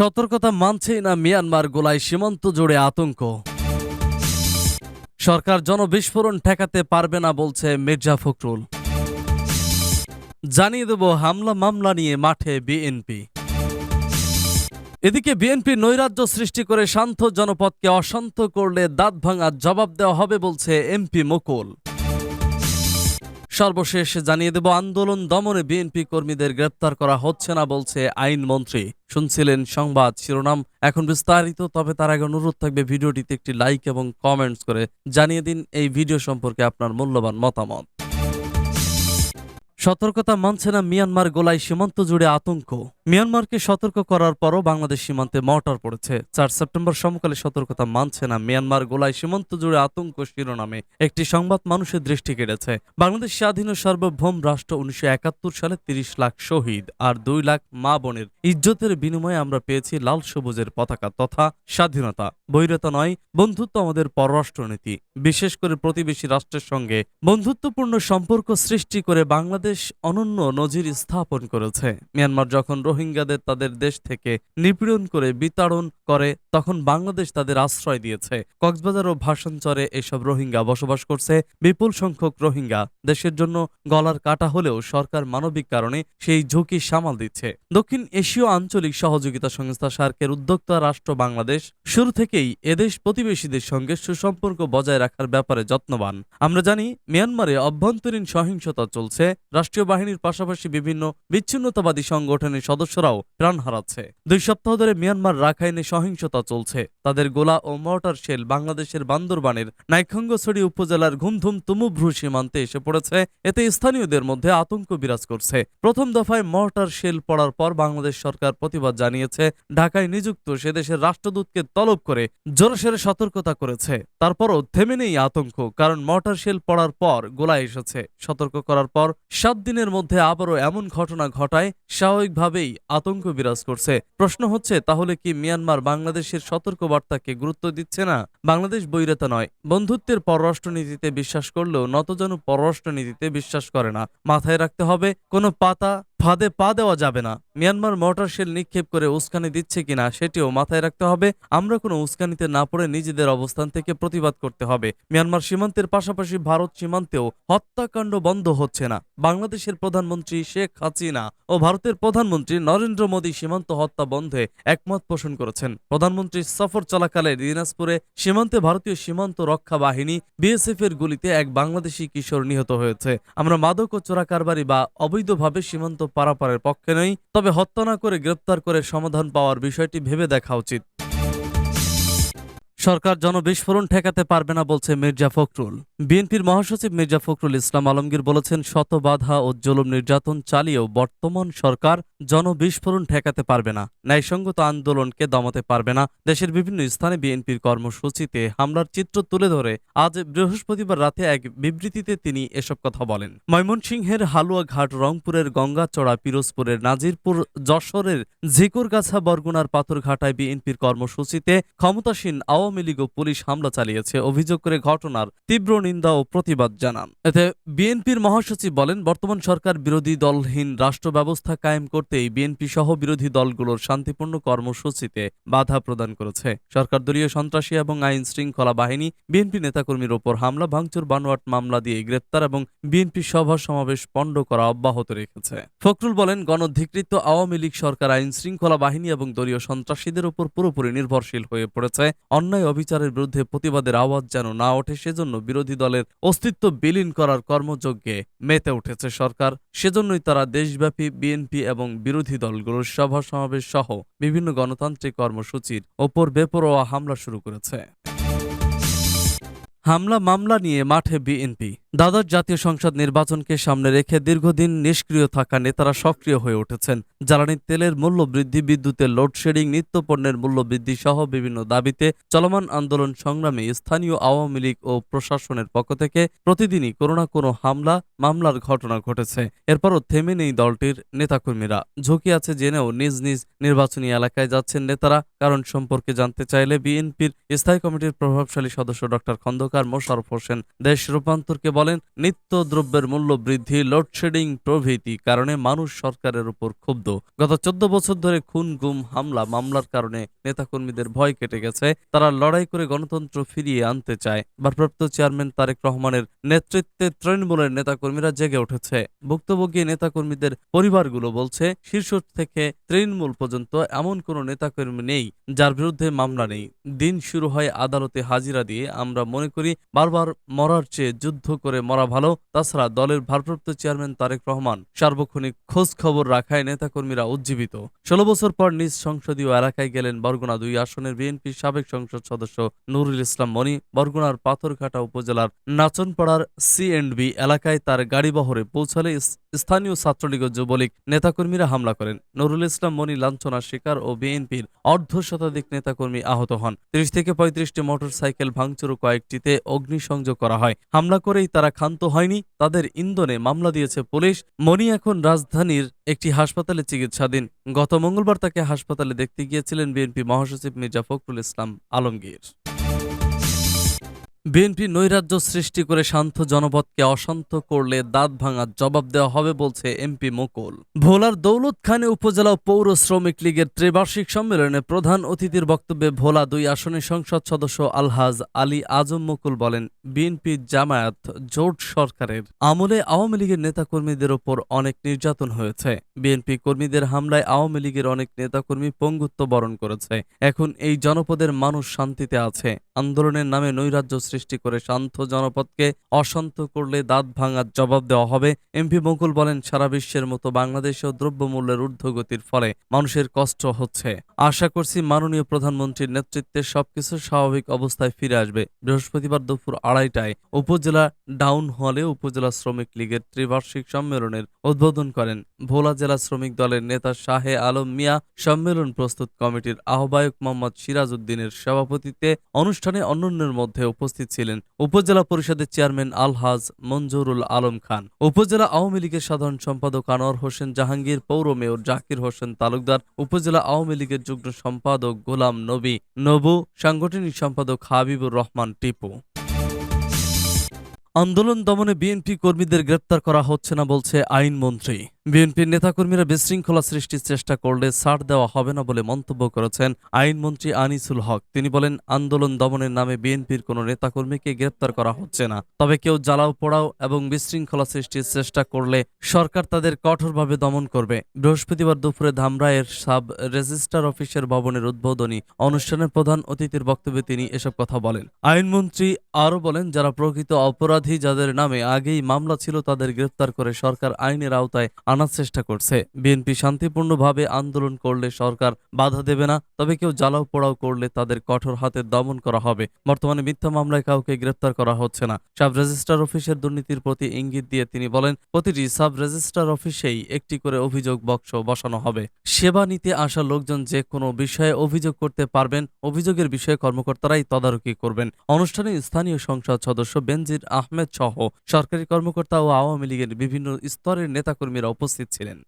সতর্কতা মানছেই না মিয়ানমার গোলায় সীমান্ত জুড়ে আতঙ্ক। সরকার জনবিস্ফোরণ ঠেকাতে পারবে না বলছে মির্জা ফখরুল। জানিয়ে দেব হামলা মামলা নিয়ে মাঠে বিএনপি। এদিকে বিএনপি নৈরাজ্য সৃষ্টি করে শান্ত জনপদকে অশান্ত করলে দাঁত ভাঙার জবাব দেওয়া হবে বলছে এমপি মুকুল। সর্বশেষ জানিয়ে দেব, আন্দোলন দমনে বিএনপি কর্মীদের গ্রেপ্তার করা হচ্ছে না বলছে আইনমন্ত্রী শুনছিলেন সংবাদ শিরোনাম, এখন বিস্তারিত, তবে তার আগে অনুরোধ থাকবে ভিডিওটিতে একটি লাইক এবং কমেন্টস করে জানিয়ে দিন এই ভিডিও সম্পর্কে আপনার মূল্যবান মতামত। সতর্কতা মানছে না মিয়ানমার গোলায় সীমান্ত জুড়ে আতঙ্ক। মিয়ানমারকে সতর্ক করার পরও বাংলাদেশ সীমান্তে মর্টার পড়েছে। চার সেপ্টেম্বর সমকালে সতর্কতা মানছে না মিয়ানমার গোলায় সীমান্ত জুড়ে আতঙ্ক শিরোনামে। একটি সংবাদ মানুষের দৃষ্টি কেড়েছে। বাংলাদেশ স্বাধীন সার্বভৌম রাষ্ট্র উনিশশো একাত্তর সালে তিরিশ লাখ শহীদ আর দুই লাখ মা বোনের ইজ্জতের বিনিময়ে আমরা পেয়েছি লাল সবুজের পতাকা তথা স্বাধীনতা। বৈরতা নয়, বন্ধুত্ব আমাদের পররাষ্ট্রনীতি। বিশেষ করে প্রতিবেশী রাষ্ট্রের সঙ্গে বন্ধুত্বপূর্ণ সম্পর্ক সৃষ্টি করে বাংলাদেশ অনন্য নজির স্থাপন করেছে। মিয়ানমার যখন রোহিঙ্গাদের তাদের দেশ থেকে নিপীড়ন করে বিতাড়ন করে, তখন বাংলাদেশ তাদের আশ্রয় দিয়েছে। কক্সবাজার ও ভাষাঞ্চরে এসব রোহিঙ্গা বসবাস করছে। বিপুল সংখ্যক রোহিঙ্গা দেশের জন্য গলার কাটা হলেও সরকার মানবিক কারণে সেই ঝুঁকি সামাল দিচ্ছে। দক্ষিণ এশীয় আঞ্চলিক সহযোগিতা সংস্থা সার্কের উদ্যোক্তা রাষ্ট্র বাংলাদেশ শুরু থেকেই এদেশ প্রতিবেশীদের সঙ্গে সুসম্পর্ক বজায় রাখার ব্যাপারে যত্নবান। আমরা জানি, মিয়ানমারে অভ্যন্তরীণ সহিংসতা চলছে। রাষ্ট্রীয় বাহিনীর পাশাপাশি বিভিন্ন বিচ্ছিন্নতাবাদী সংগঠনের সদস্যরাও প্রাণ হারাচ্ছে। দুই সপ্তাহ ধরে মিয়ানমার রাখাইনে সহিংসতা চলছে। তাদের গোলা ও মর্টার শেল বাংলাদেশের বান্দরবানের নাইখঙ্গছড়ি উপজেলার ঘুমধুম তুমুভ্রু সীমান্তে এসে পড়েছে। এতে স্থানীয়দের মধ্যে আতঙ্ক বিরাজ করছে। প্রথম দফায় মর্টার শেল পড়ার পর বাংলাদেশ সরকার প্রতিবাদ জানিয়েছে। ঢাকায় নিযুক্ত সে দেশের রাষ্ট্রদূতকে তলব করে জোরসেরে সতর্কতা করেছে। তারপরও থেমে নেই আতঙ্ক, কারণ মর্টার শেল পড়ার পর গোলা এসেছে। সতর্ক করার পর সাত দিনের মধ্যে আবারও এমন ঘটনা ঘটায়, স্বাভাবিকভাবেই আতঙ্ক বিরাজ করছে। প্রশ্ন হচ্ছে, তাহলে কি মিয়ানমার বাংলাদেশের সতর্কবার্তাকে গুরুত্ব দিচ্ছে না? বাংলাদেশ বৈরতা নয়। বন্ধুত্বের পররাষ্ট্রনীতিতে বিশ্বাস করলেও নতজানু পররাষ্ট্রনীতিতে বিশ্বাস করে না। মাথায় রাখতে হবে, কোনো পাতা ফাঁদে পা দেওয়া যাবে না। মিয়ানমার মর্টার শেল নিক্ষেপ করে উস্কানি দিচ্ছে কিনা সেটিও মাথায় রাখতে হবে। আমরা কোনো উস্কানিতে না পড়ে নিজেদের অবস্থান থেকে প্রতিবাদ করতে হবে। মিয়ানমার সীমান্তের পাশাপাশি ভারত সীমান্তেও হত্যাকাণ্ড বন্ধ হচ্ছে না। বাংলাদেশের প্রধানমন্ত্রী শেখ হাসিনা ও ভারতের প্রধানমন্ত্রী নরেন্দ্র মোদী সীমান্ত হত্যা বন্ধে একমত পোষণ করেছেন। প্রধানমন্ত্রী সফর চলাকালে দিনাজপুরে সীমান্তে ভারতীয় সীমান্ত রক্ষা বাহিনী বিএসএফ এর গুলিতে এক বাংলাদেশি কিশোর নিহত হয়েছে। আমরা মাদক ও চোরাকারবারি বা অবৈধভাবে সীমান্ত পারাপারের পক্ষে নেই তবে হত্যা না করে গ্রেপ্তার করে সমাধান পাওয়ার বিষয়টি ভেবে দেখা উচিত। সরকার জনবিস্ফোরণ ঠেকাতে পারবে না বলছে মির্জা ফখরুল। বিএনপির মহাসচিব মির্জা ফখরুল ইসলাম আলমগীর বলেছেন, শত বাধা ও জুলুম নির্যাতন চালিয়েও বর্তমান সরকার জনবিস্ফোরণ ঠেকাতে পারবে না। ন্যায়সঙ্গত আন্দোলনকে দমাতে পারবে না। দেশের বিভিন্ন স্থানে বিএনপির কর্মসূচিতে হামলার চিত্র তুলে ধরে আজ বৃহস্পতিবার রাতে এক বিবৃতিতে তিনি এসব কথা বলেন। ময়মনসিংহের হালুয়াঘাট, রংপুরের গঙ্গাচড়া, পিরোজপুরের নাজিরপুর, যশোরের ঝিকুরগাছা, বরগুনার পাথরঘাটায় বিএনপির কর্মসূচিতে ক্ষমতাসীন আওয়ামী লীগ ও পুলিশ হামলা চালিয়েছে অভিযোগ করে ঘটনার তীব্র নিন্দা ও প্রতিবাদ জানান। এতে বিএনপির মহাসচিব বলেন, বর্তমান সরকার বিরোধী দলহীন রাষ্ট্র ব্যবস্থা কায়েম করতেই বিএনপি সহ বিরোধী দলগুলোর শান্তিপূর্ণ কর্মসূচিতে বাধা প্রদান করেছে। সরকার দলীয় সন্ত্রাসী এবং আইন শৃঙ্খলা বাহিনী, বিএনপি নেতাকর্মীর ওপর হামলা, ভাঙচুর, বানোয়াট মামলা দিয়ে গ্রেপ্তার এবং বিএনপি সভা সমাবেশ পণ্ড করা অব্যাহত রেখেছে। ফখরুল বলেন, গণধিকৃত আওয়ামী লীগ সরকার আইন শৃঙ্খলা বাহিনী এবং দলীয় সন্ত্রাসীদের উপর পুরোপুরি নির্ভরশীল হয়ে পড়েছে। অন্যায় অবিচারের বিরুদ্ধে প্রতিবাদের আওয়াজ যেন না ওঠে, সেজন্য বিরোধী দলের অস্তিত্ব বিলীন করার কর্মযজ্ঞে মেতে উঠেছে সরকার। সেজন্যই তারা দেশব্যাপী বিএনপি এবং বিরোধী দলগুলোর সভা সমাবেশ সহ বিভিন্ন গণতান্ত্রিক কর্মসূচির ওপর বেপরোয়া হামলা শুরু করেছে। হামলা মামলা নিয়ে মাঠে বিএনপি। দ্বাদশ জাতীয় সংসদ নির্বাচনকে সামনে রেখে দীর্ঘদিন নিষ্ক্রিয় থাকা নেতারা সক্রিয় হয়ে উঠেছেন। জ্বালানি তেলের মূল্য বৃদ্ধি, বিদ্যুতের লোডশেডিং, নিত্যপণ্যের মূল্য বৃদ্ধি সহ বিভিন্ন দাবিতে চলমান আন্দোলন সংগ্রামে স্থানীয় আওয়ামী লীগ ও প্রশাসনের পক্ষ থেকে প্রতিদিনই কোনো না কোনো হামলা, মামলার ঘটনা ঘটেছে। এরপরও থেমে নেই দলটির নেতাকর্মীরা। ঝুঁকি আছে জেনেও নিজ নিজ নির্বাচনী এলাকায় যাচ্ছেন নেতারা। কারণ সম্পর্কে জানতে চাইলে বিএনপির স্থায়ী কমিটির প্রভাবশালী সদস্য ডক্টর খন্দকার খন্দকার মোশারফ হোসেন দেশ রূপান্তরকে বলেন, নিত্য দ্রব্যের মূল্য বৃদ্ধি লোডশেডিং প্রভৃতি কারণে মানুষ সরকারের উপর ক্ষুব্ধ। গত চোদ্দ বছর ধরে খুন, গুম, হামলা, মামলার কারণে নেতাকর্মীদের ভয় কেটে গেছে। তারা লড়াই করে গণতন্ত্র ফিরিয়ে আনতে চায়। ভারপ্রাপ্ত চেয়ারম্যান তারেক রহমানের নেতৃত্বে তৃণমূলের নেতাকর্মীরা জেগে উঠেছে। ভুক্তভোগী নেতাকর্মীদের পরিবারগুলো বলছে শীর্ষ থেকে তৃণমূল পর্যন্ত এমন কোনো নেতাকর্মী নেই, যার বিরুদ্ধে মামলা নেই। দিন শুরু হয় আদালতে হাজিরা দিয়ে, আমরা মনে করি বারবার মরার চেয়ে যুদ্ধ করে মরা ভালো। তাছাড়া দলের ভারপ্রাপ্ত চেয়ারম্যান তারেক রহমান সার্বক্ষণিক খোঁজ খবর রাখায় নেতাকর্মীরা উজ্জীবিত। ষোলো বছর পর নিজ সংসদীয় এলাকায় গেলেন বরগুনা দুই আসনের বিএনপির সাবেক সংসদ সদস্য নুরুল ইসলাম মনি। বরগুনার পাথরঘাটা উপজেলার নাচনপাড়ার সিএন্ডবি এলাকায় তার গাড়িবহরে পৌঁছালে স্থানীয় ছাত্রলীগ যুবলীগ নেতাকর্মীরা হামলা করেন। নুরুল ইসলাম মনি লাঞ্ছনার শিকার ও বিএনপির অর্ধ শতাধিক নেতাকর্মী আহত হন। ত্রিশ থেকে পঁয়ত্রিশটি মোটরসাইকেল ভাঙচুর কয়েকটিতে অগ্নিসংযোগ করা হয়। হামলা করেই তারা ক্ষান্ত হয়নি, তাদের ইন্ধনে মামলা দিয়েছে পুলিশ। মনি এখন রাজধানীর একটি হাসপাতালে চিকিৎসাধীন। গত মঙ্গলবার তাকে হাসপাতালে দেখতে গিয়েছিলেন বিএনপি মহাসচিব মির্জা ফখরুল ইসলাম আলমগীর। বিএনপি নৈরাজ্য সৃষ্টি করে শান্ত জনপদকে অশান্ত করলে দাঁত ভাঙার জবাব দেওয়া হবে বলছে এমপি মুকুল। ভোলার দৌলত খানে উপজেলা পৌর শ্রমিক লীগের ত্রিবার্ষিক সম্মেলনে প্রধান অতিথির বক্তব্যে ভোলা দুই আসনের সংসদ সদস্য আলহাজ আলী আজম মুকুল বলেন, বিএনপি জামায়াত জোট সরকারের আমলে আওয়ামী লীগের নেতাকর্মীদের ওপর অনেক নির্যাতন হয়েছে। বিএনপি কর্মীদের হামলায় আওয়ামী লীগের অনেক নেতাকর্মী পঙ্গুত্ব বরণ করেছে। এখন এই জনপদের মানুষ শান্তিতে আছে। আন্দোলনের নামে নৈরাজ্য সৃষ্টি করে শান্ত জনপদকে অশান্ত করলে দাঁত ভাঙার জবাব দেওয়া হবে। এমপি মুকুল বলেন, সারা বিশ্বের মতো বাংলাদেশেও দ্রব্যমূল্যের ঊর্ধ্বগতির ফলে মানুষের কষ্ট হচ্ছে। আশা করছি মাননীয় প্রধানমন্ত্রীর নেতৃত্বে সবকিছু স্বাভাবিক অবস্থায় ফিরে আসবে। বৃহস্পতিবার দুপুর আড়াইটায় উপজেলা ডাউন হলে উপজেলা শ্রমিক লীগের ত্রিবার্ষিক সম্মেলনের উদ্বোধন করেন ভোলা জেলা শ্রমিক দলের নেতা শাহে আলম মিয়া। সম্মেলন প্রস্তুত কমিটির আহ্বায়ক মোহাম্মদ সিরাজ উদ্দিনের সভাপতিত্বে অনুষ্ঠানে অন্যান্যের মধ্যে উপস্থিত ছিলেন উপজেলা পরিষদের চেয়ারম্যান আলহাজ মঞ্জুরুল আলম খান। উপজেলা আওয়ামী লীগের সাধারণ সম্পাদক আনোয়ার হোসেন জাহাঙ্গীর, পৌর মেয়র জাকির হোসেন তালুকদার, উপজেলা আওয়ামী লীগের যুগ্ম সম্পাদক গোলাম নবী, নবু, সাংগঠনিক সম্পাদক হাবিবুর রহমান টিপু। আন্দোলন দমনে বিএনপি কর্মীদের গ্রেপ্তার করা হচ্ছে না বলছে আইনমন্ত্রী। বিএনপির নেতাকর্মীরা বিশৃঙ্খলা সৃষ্টির চেষ্টা করলে ছাড় দেওয়া হবে না বলে মন্তব্য করেছেন আইনমন্ত্রী আনিসুল হক। তিনি বলেন, আন্দোলন দমনের নামে বিএনপির কোনো নেতাকর্মীকে গ্রেপ্তার করা হচ্ছে না। তবে কেউ জ্বালাও পোড়াও এবং বিশৃঙ্খলা সৃষ্টির চেষ্টা করলে সরকার তাদের কঠোরভাবে দমন করবে। বৃহস্পতিবার দুপুরে ধামরাইয়ের সাব রেজিস্ট্রার অফিসের ভবনের উদ্বোধনী অনুষ্ঠানের প্রধান অতিথির বক্তব্যে তিনি এসব কথা বলেন। আইনমন্ত্রী আরও বলেন, যারা প্রকৃত অপরাধী যাদের নামে আগেই মামলা ছিল তাদের গ্রেপ্তার করে সরকার আইনের আওতায় আনার চেষ্টা করছে। বিএনপি শান্তিপূর্ণভাবে আন্দোলন করলে সরকার বাধা দেবে না, তবে কেউ জ্বালাও পোড়াও করলে তাদের কঠোর হাতে দমন করা হবে। বর্তমানে মিথ্যা মামলায় কাউকে গ্রেপ্তার করা হচ্ছে না। সাব রেজিস্ট্রার অফিসের দুর্নীতির প্রতি ইঙ্গিত দিয়ে তিনি বলেন, প্রতিটি সাব রেজিস্ট্রার অফিসেই একটি করে অভিযোগ বক্স বসানো হবে। সেবা নিতে আসা লোকজন যে কোনো বিষয়ে অভিযোগ করতে পারবেন, অভিযোগের বিষয়ে কর্মকর্তারাই তদারকি করবেন। অনুষ্ঠানে স্থানীয় সংসদ সদস্য বেনজির আহমেদ সহ সরকারি কর্মকর্তা ও আওয়ামী লীগের বিভিন্ন স্তরের নেতাকর্মীরা উপস্থিত ছিলেন।